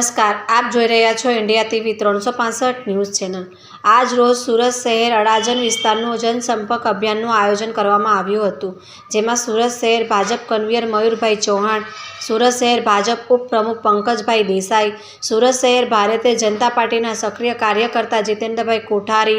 નમસ્કાર, આપ જોઈ રહ્યા છો ઇન્ડિયા ટીવી ત્રણસો પાસઠ ન્યૂઝ ચેનલ. આજ રોજ સુરત શહેર અડાજણ વિસ્તારનું જનસંપર્ક અભિયાનનું આયોજન કરવામાં આવ્યું હતું, જેમાં સુરત શહેર ભાજપ કન્વીનર મયુરભાઈ ચૌહાણ, સુરત શહેર ભાજપ ઉપપ્રમુખ પંકજભાઈ દેસાઈ, સુરત શહેર ભારતીય જનતા પાર્ટીના સક્રિય કાર્યકર્તા જીતેન્દ્રભાઈ કોઠારી,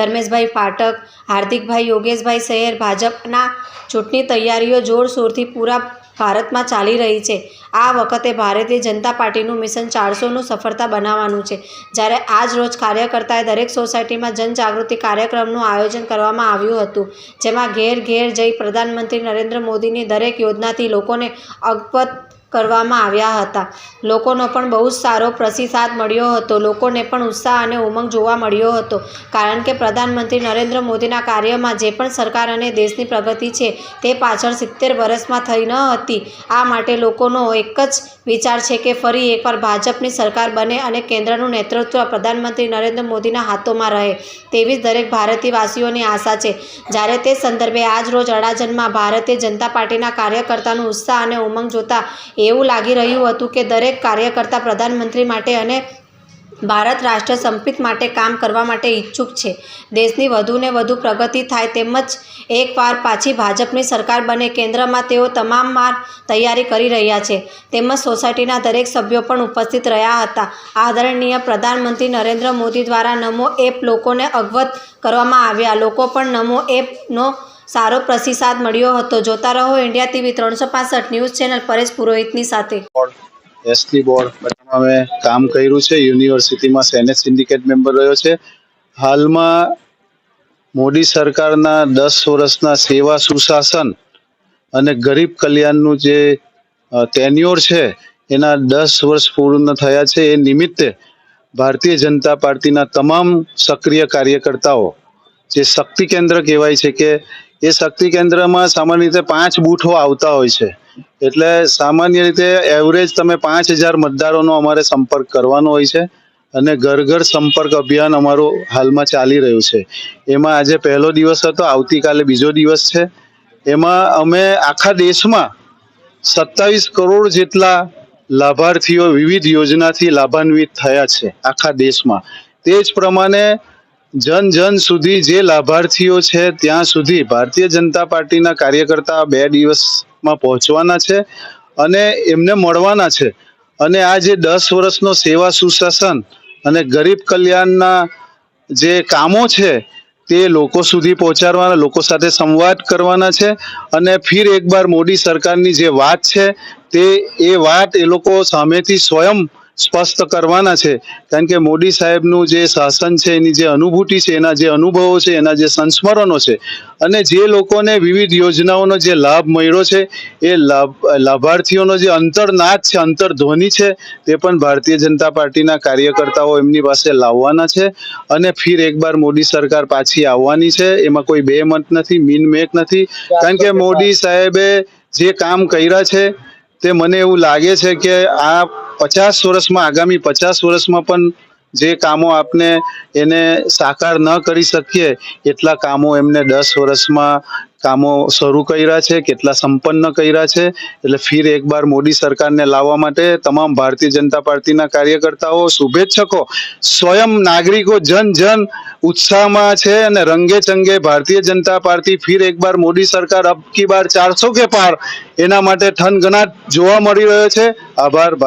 ધર્મેશભાઈ ફાટક, હાર્દિકભાઈ યોગેશભાઈ શહેર ભાજપના ચૂંટણી તૈયારીઓ જોરશોરથી પૂરા ભારતમાં ચાલી રહી છે. આ વખતે ભારતીય જનતા પાર્ટીનું મિશન ચારસોનું સફળતા બનાવવાનું છે. જ્યારે આજ રોજ કાર્યકર્તાએ દરેક સોસાયટીમાં જનજાગૃતિ કાર્યક્રમનું આયોજન કરવામાં આવ્યું હતું, જેમાં ઘેર ઘેર જઈ પ્રધાનમંત્રી નરેન્દ્ર મોદીની દરેક યોજનાથી લોકોને અવગત કરવામાં આવ્યા હતા. લોકોનો પણ બહુ જ સારો પ્રતિસાદ મળ્યો હતો. લોકોને પણ ઉત્સાહ અને ઉમંગ જોવા મળ્યો હતો. કારણ કે પ્રધાનમંત્રી નરેન્દ્ર મોદીના કાર્યમાં જે પણ સરકાર અને દેશની પ્રગતિ છે તે પાછળ સિત્તેર વર્ષમાં થઈ ન હતી. આ માટે લોકોનો એક જ વિચાર છે કે ફરી એકવાર ભાજપની સરકાર બને અને કેન્દ્રનું નેતૃત્વ પ્રધાનમંત્રી નરેન્દ્ર મોદીના હાથોમાં રહે તેવી જ દરેક ભારતીયવાસીઓની આશા છે. જ્યારે તે સંદર્ભે આજ રોજ અડાજણમાં ભારતીય જનતા પાર્ટીના કાર્યકર્તાનો ઉત્સાહ અને ઉમંગ જોતા એવું લાગી રહ્યું હતું કે દરેક કાર્યકર્તા પ્રધાનમંત્રી માટે અને ભારત રાષ્ટ્ર સંપિત માટે કામ કરવા માટે ઈચ્છુક છે. દેશની વધુને વધુ પ્રગતિ થાય તેમજ એકવાર પાછી ભાજપની સરકાર બને કેન્દ્રમાં તેઓ તમામ માર તૈયારી કરી રહ્યા છે. તેમજ સોસાયટીના દરેક સભ્યો પણ ઉપસ્થિત રહ્યા હતા. આદરણીય પ્રધાનમંત્રી નરેન્દ્ર મોદી દ્વારા નમો એપ લોકોને અવગત કરવામાં આવ્યા. લોકો પણ નમો એપનો સારો પ્રતિસાદ મળ્યો હતો. જોતા રહો ઇન્ડિયા ટીવી ત્રણસો પાસઠ ન્યૂઝ ચેનલ પરેશ પુરોહિતની સાથે. એસટી બોર્ડ બધામાં મેં કામ કર્યું છે. યુનિવર્સિટીમાં સેનેટ સિન્ડિકેટ મેમ્બર રહ્યો છે. હાલમાં મોદી સરકારના દસ વર્ષના સેવા સુશાસન અને ગરીબ કલ્યાણનું જે ટેન્યોર છે, એના દસ વર્ષ પૂર્ણ થયા છે. એ નિમિત્તે ભારતીય જનતા પાર્ટીના તમામ સક્રિય કાર્યકર્તાઓ, જે શક્તિ કેન્દ્ર કહેવાય છે કે એ શક્તિ કેન્દ્રમાં સામાન્ય રીતે પાંચ બૂથો આવતા હોય છે. એટલે સામાન્ય રીતે એવરેજ તમે પાંચ હજાર મતદારોનો અમારે સંપર્ક કરવાનો હોય છે અને ઘર ઘર સંપર્ક અભિયાન અમારું હાલમાં ચાલી રહ્યું છે. એમાં આજે પહેલો દિવસ હતો, આવતીકાલે બીજો દિવસ છે. એમાં અમે આખા દેશમાં સત્તાવીસ કરોડ જેટલા લાભાર્થીઓ વિવિધ યોજનાથી લાભાન્વિત થયા છે આખા દેશમાં. તે જ પ્રમાણે જન જન સુધી જે લાભાર્થીઓ છે, ત્યાં સુધી ભારતીય જનતા પાર્ટીના કાર્યકર્તા બે દિવસમાં પહોંચવાના છે અને એમને મળવાના છે. અને આ જે દસ વર્ષનો સેવા સુશાસન અને ગરીબ કલ્યાણના જે કામો છે, તે લોકો સુધી પહોંચાડવાના, લોકો સાથે સંવાદ કરવાના છે અને ફિર એકવાર મોદી સરકારની જે વાત છે, તે એ વાત એ લોકો સામેથી સ્વયં સ્પષ્ટ કરવાના છે. કારણ કે મોદી સાહેબનું જે શાસન છે, એની જે અનુભૂતિ છે, એના જે અનુભવો છે, એના જે સંસ્મરણો છે, અને જે લોકોને વિવિધ યોજનાઓનો જે લાભ મળ્યો છે, એ લાભ, લાભાર્થીઓનો જે અંતરનાદ છે, અંતરધ્વનિ છે, તે પણ ભારતીય જનતા પાર્ટીના કાર્યકર્તાઓ એમની પાસે લાવવાના છે, અને ફિર એકવાર મોદી સરકાર પાછી આવવાની છે. એમાં કોઈ બે મત નથી, મીન મેક નથી. કારણ કે મોદી સાહેબે જે કામ કર્યા છે, તે મને એવું લાગે છે કે આ પચાસ વર્ષમાં, આગામી પચાસ વર્ષમાં પણ જે કામો આપને એને સાકાર ન કરી શકીએ, એટલા કામો એમને દસ વર્ષમાં કામો શરૂ કર્યા છે, કેટલા સંપન્ન કર્યા છે. એટલે ફિર એકવાર મોદી સરકારને લાવવા માટે તમામ ભારતીય જનતા પાર્ટીના કાર્યકર્તાઓ, શુભેચ્છકો, સ્વયં નાગરિકો, જન જન ઉત્સાહમાં છે અને રંગે ચંગે ભારતીય જનતા પાર્ટી ફિર એકવાર મોદી સરકાર અબકી બાર ચારસો કે પાર એના માટે થનગનાટ જોવા મળી રહ્યો છે. આભાર